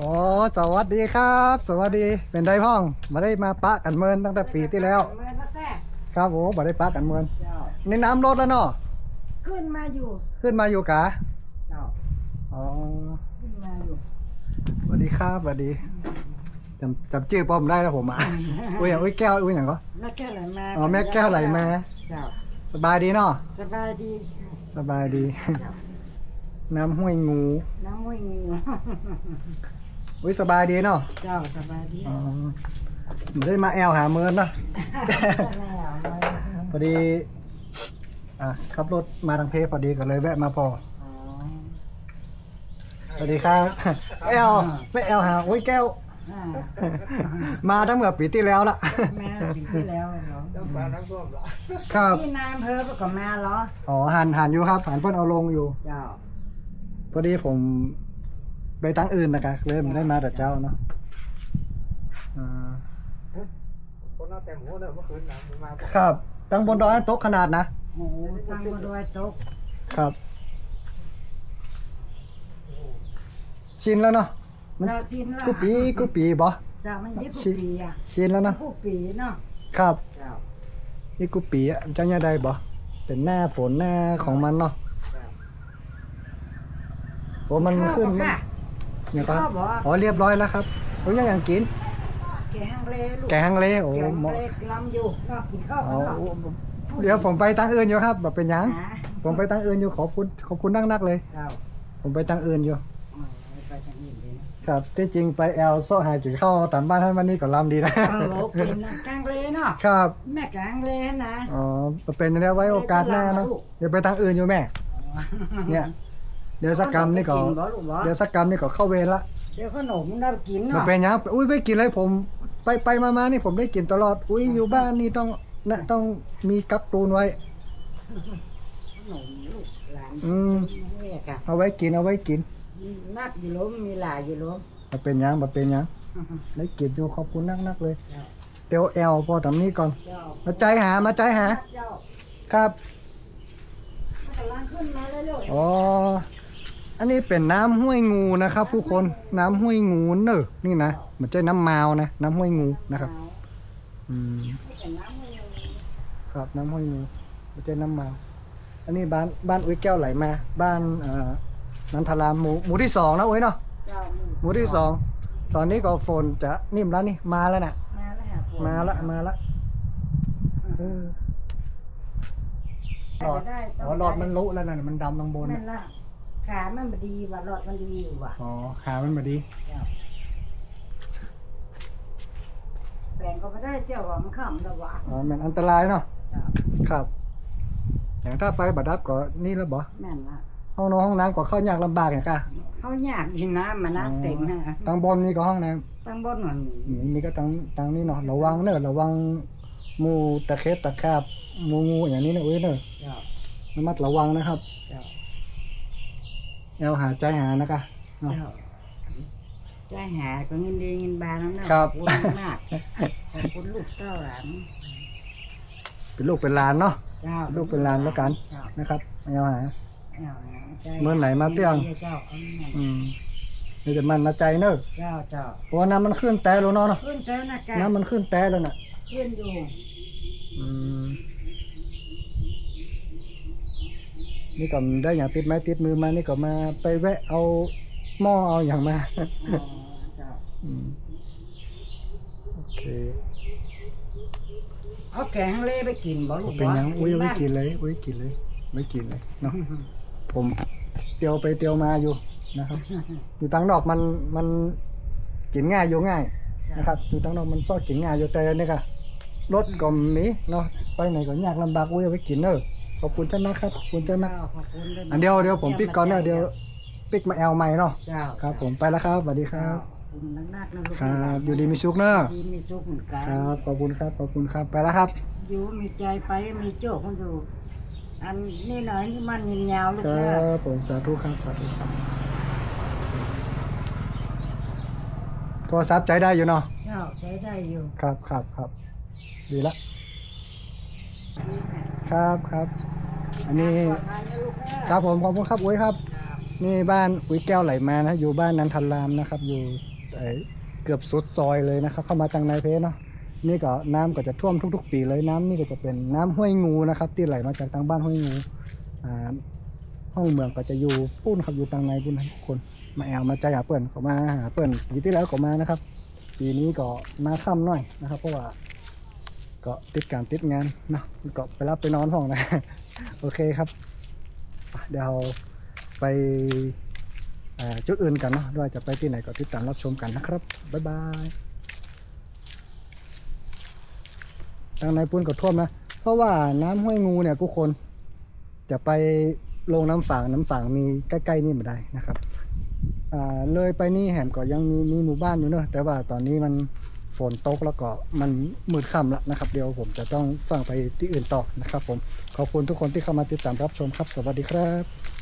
อ๋อสวัสดีครับ สวัสดีเป็นไดพ่องมาได้มาปะกันเมินตั้งแต่ปีที่แล้วเมื่อมาแต่ครับโอ้มาได้ปะกันเมินเจ้าในน้ำลดแล้วเนาะขึ้นมาอยู่ขึ้นมาอยู่กะเจ้าอ๋อขึ้นมาอยู่สวัสดีครับสวัสดีจำจำชื่อป้อมได้แล้วผมอะอุ้ยอย่างอุ้ยแก้วอุ้ยอย่างก็แม่แก้วไหลมาอ๋อแม่แก้วไหลมาเจ้าสบายดีเนาะสบายดีสบายดี น้ำห้วยงูน้ำวิ่ง อุ้ยสบายดีเนาะเจ้าสบายดีอ๋อไม่ได้มาแอลหาเมินเนาะพอดีอะขับรถมาทางเพพอดีก็เลยแวะมาพออ๋อสวัสดีครับแอลไม่แอลหาโอ้ยแก้วอ่ามาทั้งเมื่อปีที่แล้วละแม่ปีที่แล้วเหรอครับที่นายอำเภอก็มาเหรออ๋อหันหันอยู่ครับหันเพิ่นเอาลงอยู่เจ้าพอดีผม ไปตั้งอื่นนะครับเลยไม่ได้มาแต่เจ้าเนาะอ่าคนน่าแต่งหัวเนี่ยเมื่อคืนนะมันมาครับ ตั้งบนดอยโต๊ะขนาดนะโอ้โหตั้งบนดอยตกครับ ชินแล้วเนาะมันเจ้าชินละกูปีกูปีบ่เจ้ามันยี่สิบปีอะชินแล้วเนาะผู้ปีเนาะครับเจ้านี่กูปีอะเจ้าเนี่ยได้บ่เป็นหน้าฝนหน้าของมันเนาะโอ้มันขึ้นข้าวบ่ค่ะ เนี่ยครับข้าวบ่อ๋อเรียบร้อยแล้วครับโอ้ยยังยังกิน แกงฮังเลลูกแกงฮังเลโอ้แกงเหมาะเล็กลำอยู่นอกกินข้าวอ๋อกันเนาะโอ้เดี๋ยวผมไปตั้งอื่นอยู่ครับแบบเป็นหยังหาผมไปตั้งอื่นอยู่ขอบคุณขอบคุณนักนักๆเลยเจ้าผมไปตั้งอื่นอยู่ อ๋อไปทางอื่นเลยนะครับที่จริงไปแอลโซหากินข้าวตามบ้านท่านวันนี้ก็ลำดีนะเออโอเคนะกลางเลเนาะครับ แม่กลางเลนะ อ๋อเป็นอย่างนี้ไว้โอกาสหน้าเนาะเดี๋ยวไปตั้งอื่นอยู่แม่ เนี่ย เดี๋ยวสักกรรมนี่ก็กินบ่ลูกบ่เดี๋ยวสักกรรมนี่ก็เข้าเวรละเดี๋ยวขนมได้กินมันเนาะเป็นหยังอุ้ยไม่กินเลยผม ไปไปมามานี่ผมได้กินตลอด อุ้ยอยู่บ้านนี่ต้องนะต้องมีกับตูนไว้ ขนมลูกหลานอืมเรียกอะเอาไว้กินเอาไว้กินมีนัดอยู่ล้มมีหลายอยู่ล้มมาเป็นหยังมาเป็นหยังได้กินอยู่ขอบคุณนักนักๆเลยเตียวแอลพอทำนี้ก่อนเจ้ามาใจหามาใจหา เจ้าครับมันกำลังขึ้นมาเลยลูกอ๋อ อันนี้เป็นน้ำห้วยงูนะครับ ผู้คนน้ำห้วยงูเนอะนี่นะเหมือนใจน้ำมาวนะ น้ำห้วยงูนะครับ อืมแต่น้ำมันยังครับน้ำห้วยงูเหมือนใจน้ำมาวอันนี้บ้านบ้านอุ้ยแก้วไหลมา บ้านเอ่อนันทรามหมู่หมู่ที่สองนะอุ้ยเนาะเจ้าหมู่ที่สองตอนนี้ก็ฝนจะนิ่มแล้วนี่มาแล้วน่ะ มาแล้วหาผัวมาละมาละเออหลอดได้อ๋อหลอดมันลุแล้วน่ะมันดำลงบนนั่น่ะนละ ขามันบดีว่ะหลอดมันดีอยู่ว่ะอ๋อขามันมาดีแปลงก็ไม่ได้เจ้าว่ามันข้ามแล้วว่ะอ๋อมันอันตรายเนาะเจ้าครับ อย่างถ้าไฟบัดดับก็นี่แล้วบ่แม่นละห้องนอนห้องน้ำก็เข้ายากลำบากอย่างกะเขาอยากกินน้ำมันนะเต็มนะตังบนนี่ก็ห้องน้ตั้งบนมันมีำนี่ก็ตังตังนี่เนาะระวังเนอะระวังหมูตะเข็บตะขาบหมูงูอย่างนี้นะเอ้ยเนอะเจ้าระมัดระวังนะครับเจ้า แอลหาใจหานะคะเนาะเจ้าใจหาก็เงินดีเงินบานแล้วนะครับ ขอบคุณมากขอบคุณลูกเต้าหลานเป็นลูกเป็นหลานเนาะ เจ้าลูกเป็นหลานแล้วกัน เจ้านะครับแอลหา เจ้าใจเมื่อไหร่มาเตี้ยง เจ้าเอาแม่นอืมนี่แต่มันมาใจเนอะเจ้าเจ้าเพราะว่าน้ำมันขึ้นแต่แล้วเนาะเนาะขึ้นเต้านะกะน้ำมันขึ้นแต่แล้วน่ะ ขึ้นอยู่อืม นี่ก็ได้อย่างติดไม้ติดมือมา นี่ก็มาไปแวะเอาหม้อเอาอย่างมาอ๋อเจ้าอืมโอเคเอาแกงเลไปกินบ่ลูกเป็นหยังอุ้ยบ้าไม่กินเลย อุ้ยกินเลย ไม่กินเลยเนาะผมเตียวไปเตียวมาอยู่นะครับ อยู่ตังนอกมันมันกินง่ายอยู่ง่ายนะครับอยู่ตังนอกมันซอกกินง่ายอยู่แต่นี่ก็รถก็มีเนาะไปไหนก็ยากลำบากอุ้ยเอาไปกินเนอะ ขอบคุณเจ้านะครับขอบคุณเจ้านะเจ้าขอบคุณด้วอันเดียวเดี๋ยวผมปิกก่อนเนอะเดี๋ยวปิกมาแอลใหม่เนาะเจ้าครับ ผมไปแล้วครับสวัสดีคเจ้ารับขอบคุณนักๆนะลูกครับอยู่ดีมีสุขเนอะดีมีสุขเหมือนกันครับขอบคุณครับขอบคุณครับไปแล้วครับ อยู่มีใจไปมีโจกมันอยู่อันนี่หน่อยนี่มันยินยาวลูกคเนรัอะบผมสาธุครับสาธุครับโทรศัพท์ใจได้อยู่เนาะเจ้าใจได้อยู่ครับครับครับดีละครับครับ อันนี้ครับผมขอบคุณครับอุ้ยครับ นี่บ้านอุ้ยแก้วไหลมานะอยู่บ้านนันทันรามนะครับ อยู่เกือบสุดซอยเลยนะครับ เข้ามาทางในเพเนาะนี่ก็น้ำก็จะท่วมทุก ๆ ปีเลยน้ำนี่ก็จะเป็นน้ำห้วยงูนะครับ ที่ไหลมาจากทางบ้านห้วยงูอ่าห้องเมืองก็จะอยู่ปุ้นครับอยู่ทางในปุ้นทุกคน มาแอลมาใจหาเปิ่นเขามาหาเปิ่นปีที่แล้วก็มานะครับ ปีนี้ก็มาค่ำหน่อยนะครับ เพราะว่าก็ติดการติดงานเนาะก็ไปรับไปนอนห้องนะ โอเคครับ เดี๋ยวไปจุดอื่นกันเนาะว่าจะไปที่ไหนก็ติดตามรับชมกันนะครับ บ๊ายบายทางในปุ้นก็ท่วมนะ เพราะว่าน้ำห้วยงูเนี่ยทุกคนจะไปลงน้ำฝางน้ำฝางมีใกล้ๆนี่มาได้นะครับเลยไปนี่แหมก็ยังมีมีหมู่บ้านอยู่เนอะแต่ว่าตอนนี้มัน ฝนตกแล้วก็มันมืดค่ำแล้วนะครับ เดี๋ยวผมจะต้องฟังไปที่อื่นต่อนะครับผมขอบคุณทุกคนที่เข้ามาติดตามรับชมครับ สวัสดีครับ